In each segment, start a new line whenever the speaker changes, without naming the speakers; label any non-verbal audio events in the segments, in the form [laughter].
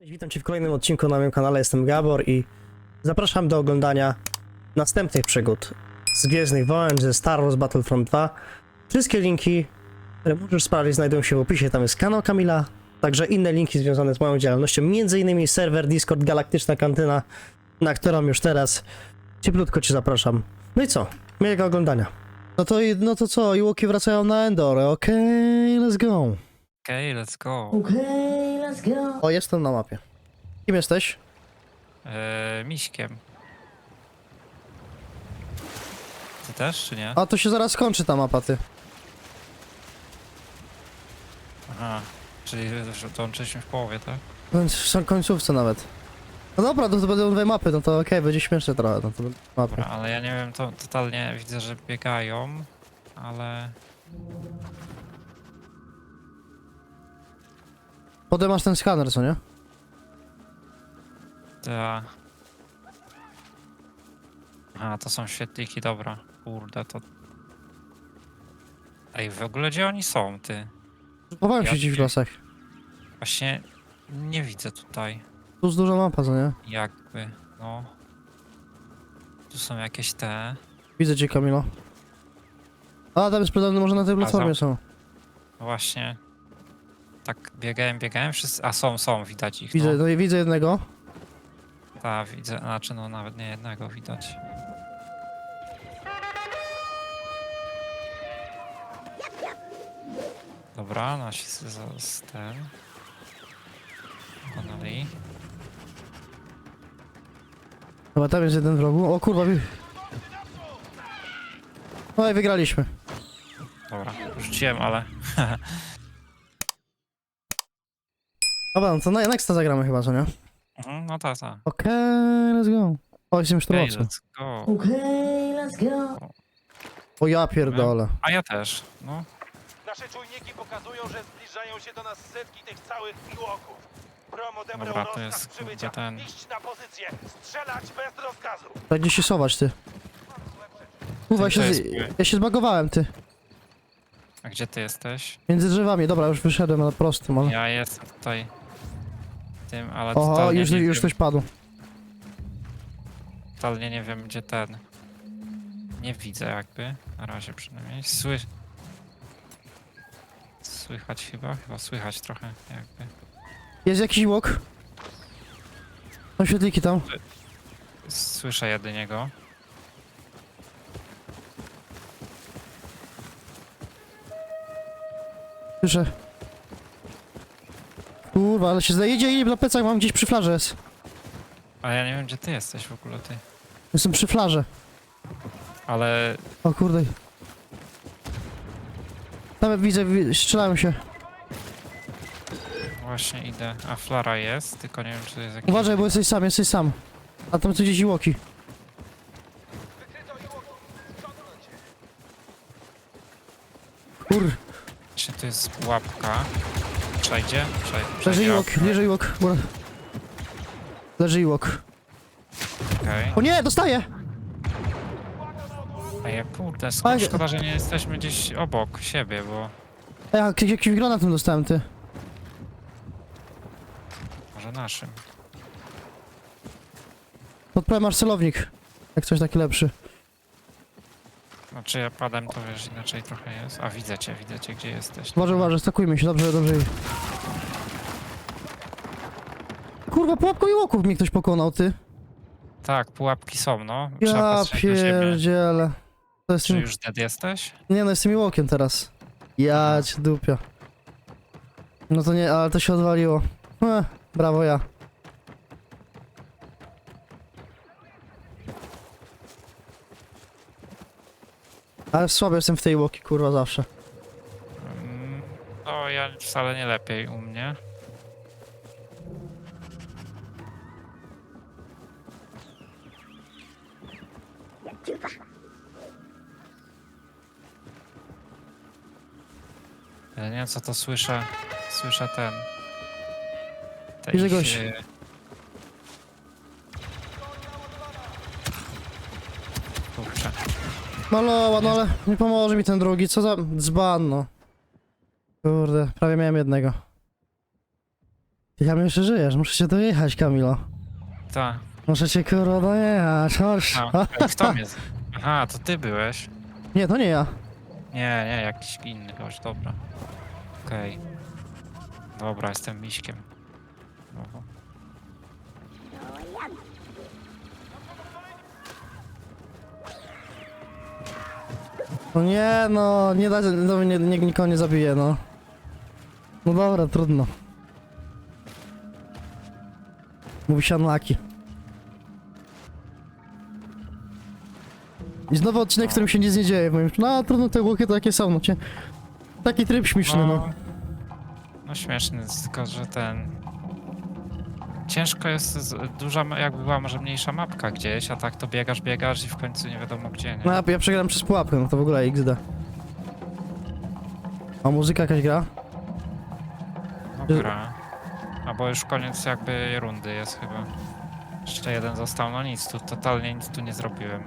Witam Cię w kolejnym odcinku na moim kanale, jestem Gabor i zapraszam do oglądania następnych przygód z Gwiezdnych Wojen, ze Star Wars Battlefront 2. Wszystkie linki, które możesz sprawdzić, znajdują się w opisie, tam jest kanał Kamila, także inne linki związane z moją działalnością, m.in. serwer Discord Galaktyczna Kantyna, na którą już teraz cieplutko Cię zapraszam. No i co? Miłego oglądania. No to, no to co, Iłoki wracają na Endor, okej, let's go.
Okej, let's go.
Okay, let's go.
O, jestem na mapie. Kim jesteś?
Eee, miśkiem. Ty też, czy nie?
A to się zaraz skończy ta mapa, ty.
Aha, czyli że dołączyliśmy w połowie, tak?
Więc w sam końcówce nawet. No dobra, to, to będą dwie mapy, no to okej, będzie śmieszne trochę, no to będą mapy.
Dobra, ale ja nie wiem, to totalnie widzę, że biegają, ale...
Potem masz ten skaner, co nie?
Ta... A, to są świetliki, dobra. Kurde, to... Ej, w ogóle gdzie oni są, ty?
Chowałem się
Ja
gdzieś w lasach.
Właśnie nie widzę tutaj.
Tu jest duża mapa, co nie?
Jakby, no... Tu są jakieś te...
Widzę cię, Kamilo. A, tam jest podobno, może na tej platformie są.
No Właśnie. Tak biegałem, biegałem, wszyscy. A są, są, widać ich.
Widzę,
No.
no i widzę jednego.
Tak, widzę, znaczy no nawet nie jednego widać. Dobra, nasi z, z, z ten. Pokonali.
Chyba tam jest jeden w rogu. O kurwa, wi- No i wygraliśmy.
Dobra, rzuciłem, ale.
Dobra, no to na Nexta zagramy chyba, co nie?
Mhm, no tak, tak.
Okej, let's go. O, jestem już
Okay,
okay,
let's go.
Okay, let's go.
O ja pierdolę.
A ja też, no.
Nasze czujniki pokazują, że zbliżają się do nas setki tych całych piłoków. Prom odebrał
Dobra, to
rozkaz
jest,
przybycia.
kurde, ten-
Iść na pozycję, strzelać bez rozkazu.
Tak gdzie się sować, ty. Kurwa, ja się,
jest
z...
mój.
ja się zbagowałem, ty.
A gdzie ty jesteś?
Między drzewami, dobra, już wyszedłem na prostym, ale...
Ja jestem tutaj. Tym, ale
Oho,
totalnie,
już,
nie
już
wiem,
ktoś padł.
totalnie nie wiem gdzie ten. Nie widzę jakby, na razie przynajmniej. Sły... Słychać chyba? Chyba słychać trochę jakby.
Jest jakiś łok? Są świetliki tam.
Słyszę jedynie go.
Słyszę. Kurwa, ale się zajedzie i na plecach mam gdzieś przy flarze jest.
Ale ja nie wiem gdzie ty jesteś w ogóle ty.
Jestem przy flarze.
Ale
O kurde. Tam widzę, wi- strzelają się.
właśnie idę. A flara jest, tylko nie wiem czy to jest jakiś...
Uważaj, bo jesteś sam, jesteś sam. A tam tu gdzieś łoki. Kur...
Czy to jest łapka? Przejdzie? Przej...
Leży
przejdzie
leży. Góra. Leży.
Okej.
O nie, dostaję!
A ja kurde,
Ale-
skąd szkoda, że nie jesteśmy gdzieś obok siebie, bo
Ej, jak- jakiś granatem dostałem, ty.
może naszym.
Podpowiem masz celownik. Jak coś taki lepszy.
Znaczy ja padam, to wiesz, inaczej trochę jest. A widzę cię, widzę cię, gdzie jesteś.
Uważaj, uważaj, stakujmy się, dobrze, dobrze. Kurwa, pułapką i łoków mnie ktoś pokonał, ty.
Tak, pułapki są, no. Trzeba
Ja
patrzeć na siebie.
pierdzielę. To jest
Czy
tym...
już dead jesteś?
Nie no, jestem łokiem teraz. Ja cię dupia. No to nie, ale to się odwaliło. Eh, brawo ja. Ale słaby jestem w tej łoki, kurwa, zawsze.
Mm, No, ja wcale nie lepiej u mnie. Ja nie wiem co to słyszę. Słyszę ten. te
Widzę
ich,
gość.
e,
No loła, no ale nie pomoże mi ten drugi, co za dzban, no. Kurde, prawie miałem jednego. Ja jeszcze żyjesz, muszę cię dojechać, Kamilo.
Tak.
Muszę cię kurwa dojechać, chodź.
A, kto mnie... z- Aha, to ty byłeś.
Nie, to nie ja.
Nie, nie, jakiś inny gość, dobra. Okej. Dobra, jestem miśkiem. Znowu.
No nie, no, nie da, no, nie, nie, nikogo nie zabije, no. No dobra, trudno. Mówi się unlucky. I znowu odcinek, w którym się nic nie dzieje, powiem, no trudno, te łuki to jakie są, no cię... Taki tryb śmieszny, no.
No śmieszny, jest tylko że ten... Ciężko jest, z- duża, ma- jakby była może mniejsza mapka gdzieś, a tak to biegasz, biegasz i w końcu nie wiadomo gdzie, nie?
No ja, ja przegrałem przez pułapkę, no to w ogóle XD. A muzyka jakaś gra?
No gra. A bo już koniec jakby rundy jest chyba. Jeszcze jeden został, no nic, tu totalnie nic tu nie zrobiłem.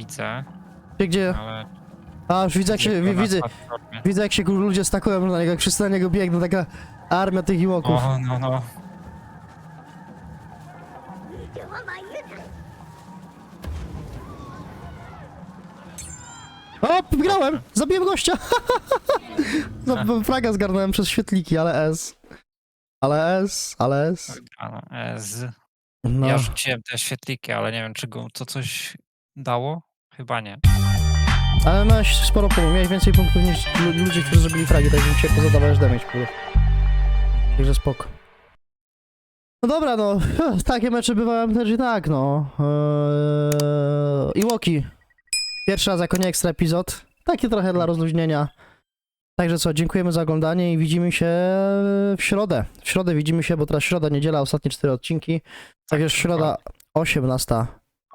Widzę,
Gdzie, gdzie?
ale...
A, już widzę jak się, wi- widzę, widzę jak się kur- ludzie stakują na niego, jak wszyscy na niego biegną, taka armia tych iłoków.
O, no, no.
O, grałem! Zabiłem gościa! [laughs] no, fraga zgarnąłem przez świetliki, ale S. Ale S, ale S.
A no, e, z...
No.
Ja rzuciłem te świetliki, ale nie wiem, czy go to coś dało? Chyba nie.
Ale miałeś sporo punktów, miałeś więcej punktów niż lu- ludzie, którzy zrobili fragi, tak więc się pozadawałeś damage, kurde. Także spoko. No dobra, no, [laughs] takie mecze bywają też i tak, no. Eee, Iwoki. Pierwszy raz jako nie ekstra epizod. Taki trochę dla rozluźnienia. Także co, dziękujemy za oglądanie i widzimy się w środę. W środę widzimy się, bo teraz środa, niedziela, ostatnie cztery odcinki. Tak jest środa 18.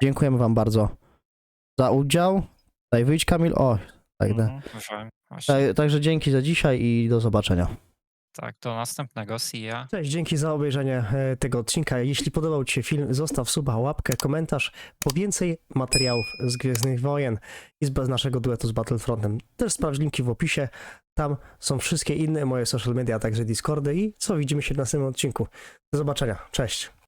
Dziękujemy wam bardzo za udział. Daj wyjdź Kamil. O, tak.
Mhm, właśnie.
tak. Także dzięki za dzisiaj i do zobaczenia.
Tak, do następnego. See ya.
Cześć, dzięki za obejrzenie e, tego odcinka. Jeśli podobał Ci się film, zostaw suba, łapkę, komentarz po więcej materiałów z Gwiezdnych Wojen i z bez naszego duetu z Battlefrontem. Też sprawdź linki w opisie. Tam są wszystkie inne moje social media, a także Discordy i co widzimy się w następnym odcinku. Do zobaczenia. Cześć.